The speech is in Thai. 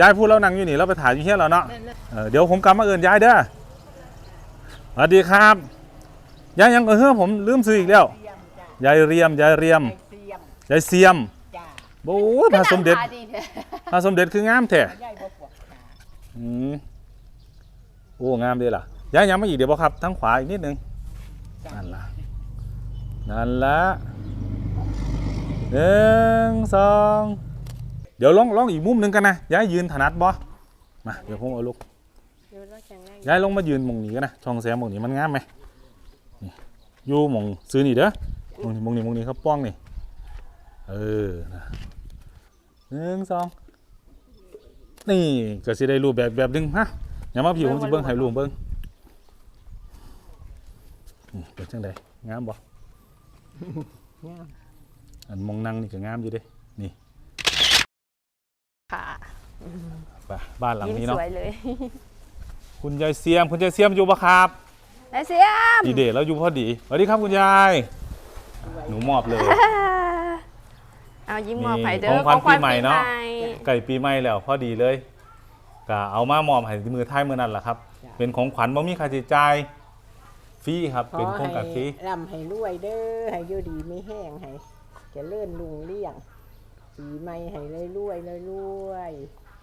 ยายพูดแล้วนั่งอยู่นี่เราไปถ่ายอยู่เฮียแล้วเนาะนั่นน่ะเออเดี๋ยวผมกลับมาเอินยายเด้อสวัสดีครับยายยังเออเฮ้อผมลืมซื้ออีกแล้วเสียมจ้ะยายเรียมยายเรียมไอ้เสียมยายเสียมจ้ะโอ้ยพระสมเด็จขายดีแท้พระสมเด็จคืองามแท้ยายบ่ปวดขาอืมโอ้งามเด้ล่ะยายยังมาอีกเดี๋ยวบ่ครับทั้งขวาอีกนิดนึงนั่นล่ะนั่นละหนึ่งสอง เดี๋ยวลองลองอีกมุมหนึ่งกันนะยายยืนถนัดบ่มาเดี๋ยวผมเอาลูกดูแล้วแข็งแรงย้ายลงมายืนหมองนี้กันนะช่องแสงหมองนี้มันงามไหมนี่อยู่หมองซื้อนี่เด้อหมองนี้หมองนี้หมองนี้เขาป้องนี่เออนะหนึ่งสองนี่ก็สิได้รูปแบบแบบหนึงฮะอย่ามาพี่ผมสิเบิ่งให้รูปเบิ่งนี่เป็นจังไดงามบ่งามอันมองนั่งนี่ก็งามอยู่เด้นี่ ค่ะไปบ้านหลังยิ้มนี้สเนาะวยเลยคุณยายเสียม คุณยายเสียมอยู่ปะครับไอเสียมดีเดทแล้วอยู่พอดีสวัสดีครับคุณยายหนูมอบเลย เอายิ้มมอบให้เด้ขอองขวัญปีใหม่เนาะปีใหม่ไก่ปีใหม่แล้วพอดีเลยก็เอามามอบให้มือท้ายมือนั่นแหละครับเป็นของขวัญบ่มีค่าใช้จ่ายฟรีครับขอเป็นโครงการฟรีให้ร่ำให้รวยเด้อให้อยู่ดีไม่แห้งให้เจะเลื่อนลุงเลี่ยง ปีใหม่ให้เลยรวยเลยรวยๆ